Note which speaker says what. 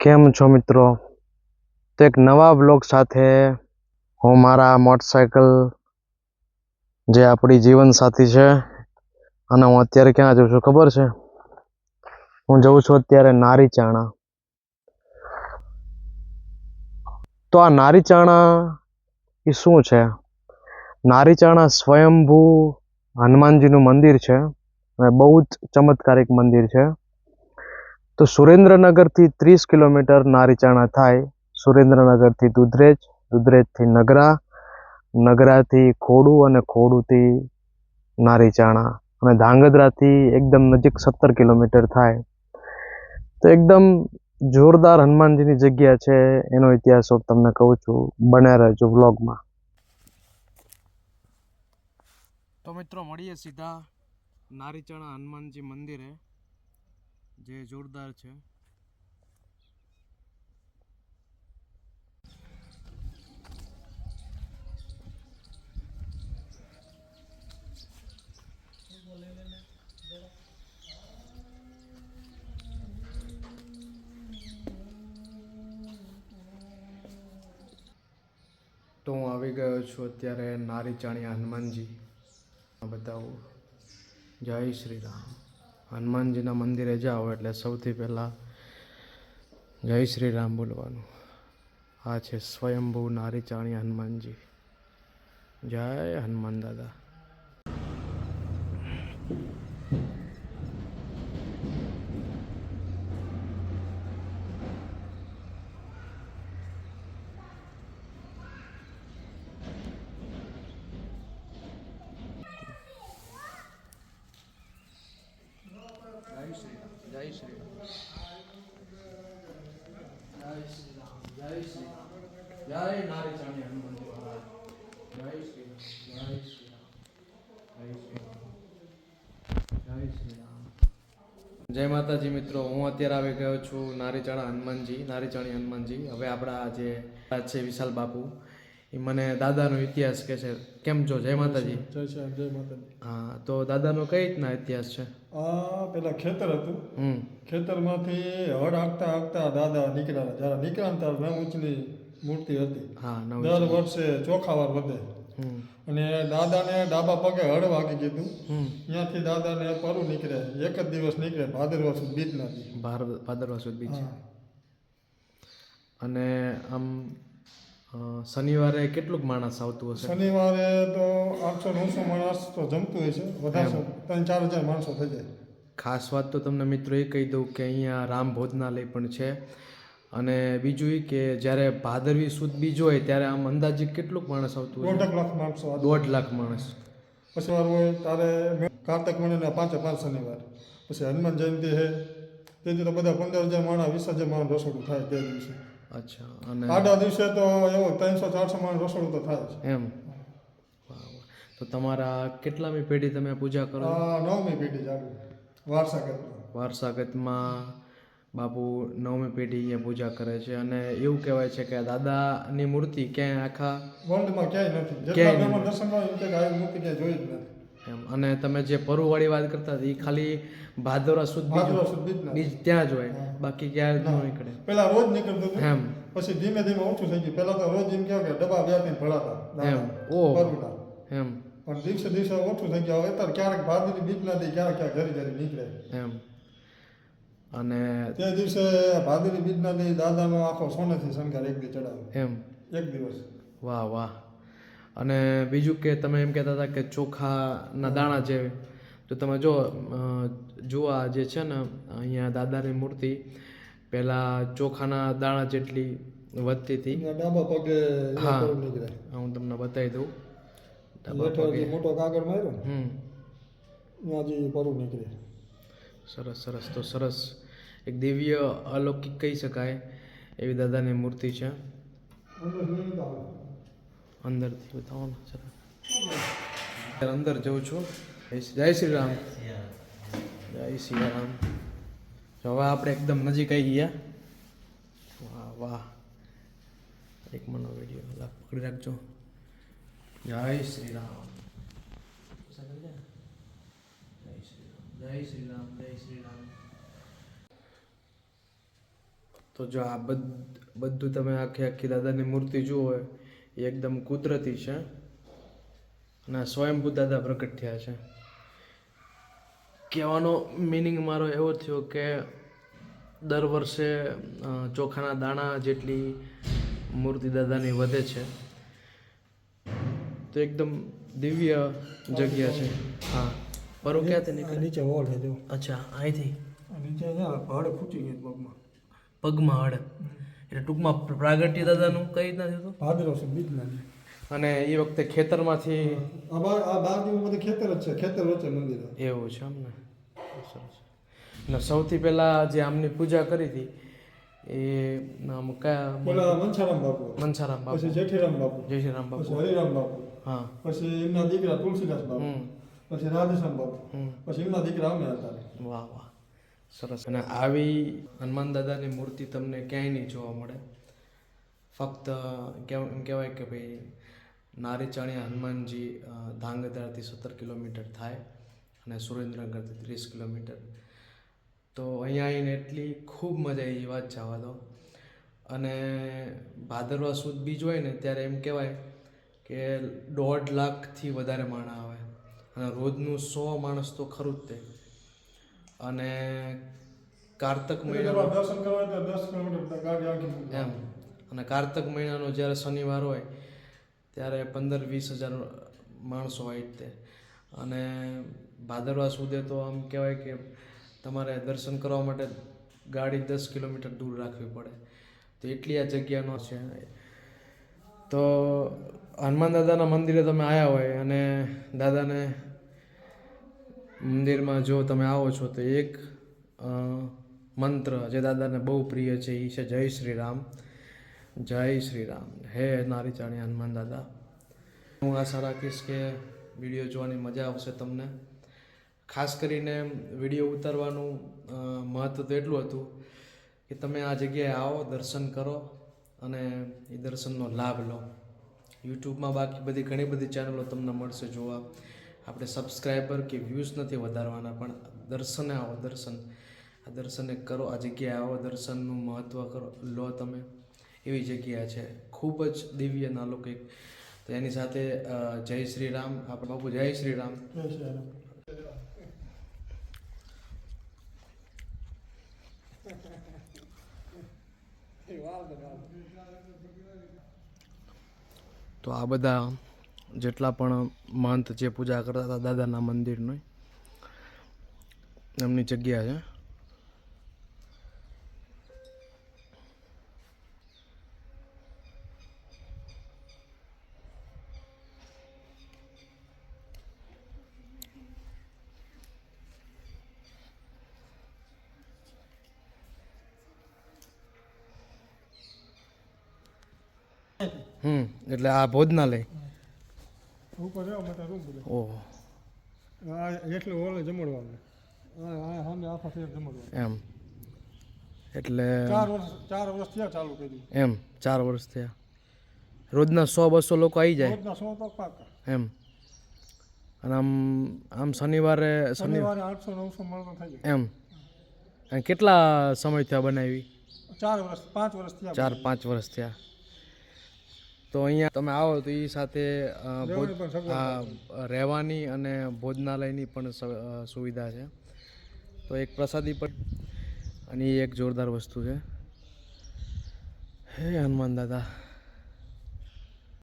Speaker 1: કેમ છો મિત્રો? તો એક નવા બ્લોગ સાથે હું મારા મોટરસાયકલ જે આપણી જીવનસાથી છે, અને હું અત્યારે ક્યાં જઉં છું ખબર છે? હું જઉં છું અત્યારે નારીચાણા. તો આ નારીચાણા એ શું છે? નારીચાણા સ્વયંભૂ હનુમાનજીનું મંદિર છે, અને બહુ જ ચમત્કારિક મંદિર છે. તો સુરેન્દ્રનગરથી ત્રીસ કિલોમીટર નારીચાણા થાય. સુરેન્દ્રનગરથી દુધરેજ, દુધરેજથી નગરા, નગરાથી ખોડુ અને ખોડુથી નારીચાણા અને ધાંગધ્રાથી એકદમ નજીક સત્તર કિલોમીટર થાય. તો એકદમ જોરદાર હનુમાનજીની જગ્યા છે, એનો ઇતિહાસ હું તમને કહું છું. બન્યા રહેજો વ્લોગમાં. તો મિત્રો, મળીએ સીધા નારીચાણા હનુમાનજી મંદિરે. જે જોરદાર છે. તો હું આવી ગયો છું અત્યારે નારી નારીચાણિયા હનુમાનજી. બતાવું. જય શ્રી રામ. હનુમાનજીના મંદિરે જાઓ એટલે સૌથી પહેલાં જય શ્રી રામ બોલવાનું. આ છે સ્વયંભૂ નારી ચાણી હનુમાનજી. જય હનુમાન દાદા. જય શ્રી રામ જય શ્રી રામ જય શ્રી રામ જય શ્રી રામ જય નારીચાણી હનુમાનજી મહારાજ જય શ્રી રામ જય શ્રી રામ જય શ્રી રામ જય શ્રી રામ જય માતાજી મિત્રો હું અત્યારે આવી ગયો છું નારીચાણા હનુમાનજી નારીચાણી હનુમાનજી. હવે આપણા જે છે વિશાલ બાપુ એ મને દાદાનો ઇતિહાસ કહે છે. કેમ છો? જય માતાજી.
Speaker 2: જય શ્રી જય માતાજી.
Speaker 1: હા તો દાદાનો કઈ રીતના ઇતિહાસ છે?
Speaker 2: આ પેલા ખેતર હતું. ખેતરમાંથી હળ હાંકતા હાંકતા દાદા નીકળ્યા. જ્યારે નીકળ્યા ત્યારે નવ ઇંચની મૂર્તિ હતી. દર વર્ષે ચોખાવાર વધે. અને દાદાને ડાબા પગે હળ વાગી દીધું ત્યાંથી દાદાને પરું નીકળે. એક જ દિવસ નીકળે. ભાદરવા સુધી બીજ નથી.
Speaker 1: ભાદરવા સુધી બીજ. અને આમ શનિવારે કેટલુંક માણસ આવતું હશે?
Speaker 2: શનિવારે તો આઠસો નવસો માણસ તો જમતું હોય છે. વધારે ત્રણ ચાર હજાર માણસો થઈ જાય.
Speaker 1: ખાસ વાત તો તમને મિત્રો એ કહી દઉં કે અહીંયા રામ ભોજનાલય પણ છે. અને બીજું એ કે જ્યારે ભાદરવી સુદ બીજ હોય ત્યારે આમ અંદાજે કેટલુંક માણસ આવતું હોય
Speaker 2: દોઢ લાખ માણસો.
Speaker 1: દોઢ લાખ માણસ.
Speaker 2: પછી વાર હોય તારે કાર્તક મહિનાના પાંચે પાંચ શનિવાર. પછી હનુમાન જયંતિ છે. તે તો બધા પંદર હજાર માણસ વીસ હજાર માણસ રસોડું થાય તે દિવસે.
Speaker 1: અચ્છા અને
Speaker 2: આડા દિવસે તો એવું ત્રણસો ચારસો માણસ રસોડું તો થાય છે
Speaker 1: એમ. તો તમારા કેટલામી પેઢી તમે પૂજા કરો?
Speaker 2: નવમી પેઢી ચાલુ વારસાગતમાં.
Speaker 1: વારસાગતમાં બાપુ નવમી પેઢી અહીંયા પૂજા કરે છે. અને એવું કહેવાય છે કે દાદા દાદાની મૂર્તિ ક્યાંય આખા
Speaker 2: વર્લ્ડમાં ક્યાંય નથી. જેટલા દર્શન મૂર્તિ ક્યાંય જોઈ જ નથી.
Speaker 1: એમ. અને તમે જે પરુવાળી વાત કરતા હતા એ ખાલી ભાદરવા સુધી બીજ
Speaker 2: બીજ
Speaker 1: ત્યાં જ હોય. બાકી ક્યાં ન નીકળે.
Speaker 2: પેલા રોજ નીકળતું
Speaker 1: એમ.
Speaker 2: પછી ધીમે ધીમે ઓછું થઈ ગયું. પેલા તો રોજ એમ કહેવાય કે ડબ્બા વ્યાપી ભરાતા.
Speaker 1: એમ.
Speaker 2: ઓ.
Speaker 1: એમ.
Speaker 2: પણ દિવસે દિવસે ઓછું થઈ ગયા. હવે અત્યારે ક્યારેક ભાદરી બીજ નથી ક્યારેક ક્યાંક ઘરી ઘરે નીકળે.
Speaker 1: એમ. અને
Speaker 2: તે દિવસે ભાદરી બીજના દી દાદાનો આખો સોનેથી શણગાર એક દી ચડાવે.
Speaker 1: એમ.
Speaker 2: એક દિવસ.
Speaker 1: વાહ વાહ. અને બીજું કે તમે એમ કહેતા હતા કે ચોખાના દાણા જે તો તમે જો જુઓ આ જે છે ને અહીંયા દાદાની મૂર્તિ પહેલાં ચોખાના દાણા જેટલી વધતી હતી.
Speaker 2: ડાબા પગે
Speaker 1: હા. હું તમને બતાવી દઉં. ડાબા પગે.
Speaker 2: મોટો કાગળ માર્યો
Speaker 1: હમ.
Speaker 2: ત્યાં પરું નીકળે.
Speaker 1: સરસ સરસ. તો સરસ. એક દિવ્ય અલૌકિક કહી શકાય એવી દાદાની મૂર્તિ છે. અંદરથી બતાવો જરા અંદર જઉં છું. જય શ્રી- રામ. જય શ્રી રામ. હવે આપણે એકદમ નજીક આવી ગયા. વાહ વાહ. એક મનો વીડિયો લાભ પકડી રાખજો. જય શ્રી રામ. જય શ્રી રામ, જય શ્રી રામ. જય શ્રી રામ તો જો આ બધ બધું તમે આખી આખી દાદાની મૂર્તિ જુઓ એ એકદમ કુદરતી છે. અને સ્વયંભૂ દાદા પ્રગટ થયા છે. કહેવાનો મિનિંગ મારો એવો થયો કે દર વર્ષે ચોખાના દાણા જેટલી મૂર્તિ દાદાની વધે છે તો એકદમ દિવ્ય જગ્યા છે. હા. પરો ક્યાંથી નીકળે?
Speaker 2: નીચે વોલ છે જો.
Speaker 1: અચ્છા અહીંથી?
Speaker 2: નીચે ભાડે ખૂટી ગઈ પગમાં.
Speaker 1: પગમાં હડ એટલે ટૂંકમાં પ્રાગટ્ય દાદાનું કઈ રીતના થયું
Speaker 2: ભાદરવ છે
Speaker 1: બીજના અને એ વખતે ખેતરમાંથી
Speaker 2: આ બાર આ બાજુ બધું ખેતર જ છે ખેતર વચ્ચે મંદિર.
Speaker 1: એવું છે એમ ને? સરસ અને સૌથી પહેલાં જે આમની પૂજા કરી હતી એ નામ કયા
Speaker 2: પેલા મનસારામ બાપુ
Speaker 1: મનસારામ બાપુ.
Speaker 2: પછી જેઠીરામ બાપુ.
Speaker 1: જેઠીરામ બાપુ.
Speaker 2: પછી હરિરામ બાપુ.
Speaker 1: હા.
Speaker 2: પછી એમના દીકરા તુલસીદાસ બાપુ.
Speaker 1: હમ.
Speaker 2: પછી રાધેશ્યામ બાપુ.
Speaker 1: હમ.
Speaker 2: પછી એમના દીકરા અમે હતા.
Speaker 1: વાહ વાહ. સરસ. અને આવી હનુમાન દાદાની મૂર્તિ તમને ક્યાંય નહીં જોવા મળે. ફક્ત એમ કહેવાય કે ભાઈ નારી ચાણિયા હનુમાનજી ધાંગધ્રાથી સત્તર કિલોમીટર થાય અને સુરેન્દ્રનગરથી ત્રીસ કિલોમીટર. તો અહીંયા આવીને એટલી ખૂબ મજા આવી વાત જવા દો. અને ભાદરવા સુદ બીજ હોય ને, ત્યારે એમ કહેવાય કે દોઢ લાખથી વધારે માણસ આવે. અને રોજનું સો માણસ તો ખરું જ તે. અને કારતક મહિનાનો
Speaker 2: દર્શન કરવા તો દસ કિલોમીટર ગાડી આખી
Speaker 1: એમ. અને કારતક મહિનાનો જ્યારે શનિવાર હોય ત્યારે પંદર વીસ હજાર માણસો હોય તે. અને ભાદરવા સુધે તો આમ કહેવાય કે તમારે દર્શન કરવા માટે ગાડી દસ કિલોમીટર દૂર રાખવી પડે. તો એટલી આ જગ્યાનો છે. તો હનુમાન દાદાના મંદિરે તમે આવ્યા હોય અને દાદાને મંદિરમાં જો તમે આવો છો તો એક મંત્ર જે દાદાને બહુ પ્રિય છે એ છે જય શ્રી રામ જય શ્રી રામ હે નારી ચાણી હનુમાન દાદા. હું આશા રાખીશ કે વીડિયો જોવાની મજા આવશે તમને. ખાસ કરીને વીડિયો ઉતારવાનું મહત્ત્વ તો એટલું હતું કે તમે આ જગ્યાએ આવો, દર્શન કરો અને એ દર્શનનો લાભ લો. યુટ્યુબમાં બાકી બધી ઘણી બધી ચેનલો તમને મળશે જોવા. આપણે સબસ્ક્રાઈબર કે વ્યૂઝ નથી વધારવાના પણ દર્શને આવો દર્શન. આ દર્શને કરો આ જગ્યાએ આવો દર્શનનું મહત્ત્વ કરો. લો તમે. એવી જગ્યા છે. ખૂબ જ દિવ્ય નાલૌકિક તો એની સાથે જય શ્રી રામ આપણે બાપુ જય શ્રી રામ
Speaker 2: જય શ્રી રામ.
Speaker 1: તો આ બધા જેટલા પણ મહંત જે પૂજા કરતા હતા દાદાના મંદિરની એમની જગ્યા છે. હમ, એટલે આ ભોજનાલય.
Speaker 2: ઉપર રહેવા માટે રૂમ બધો
Speaker 1: ઓહો.
Speaker 2: આ એટલે ઓલે જમડવાનું. આ આ સામે આખા શહેર જમડવાનું.
Speaker 1: એમ. એટલે
Speaker 2: ચાર વર્ષ ચાર વર્ષ થયા ચાલુ કર્યું.
Speaker 1: એમ ચાર વર્ષ થયા. રોજના સો બસો લોકો આવી જાય.
Speaker 2: રોજના સો તો પાકા.
Speaker 1: એમ. અને આમ આમ શનિવારે
Speaker 2: શનિવારે આઠસો નવસો મળતો થઈ જાય.
Speaker 1: એમ. અને કેટલા સમય થયા બનાવી?
Speaker 2: ચાર વર્ષ પાંચ વર્ષ થયા
Speaker 1: ચાર પાંચ વર્ષ થયા. તો અહીંયા તમે આવો તો એ સાથે
Speaker 2: રહેવાની
Speaker 1: અને ભોજનાલયની પણ સુવિધા છે. તો એક પ્રસાદી પણ અને એ એક જોરદાર વસ્તુ છે. હે હનુમાન દાદા.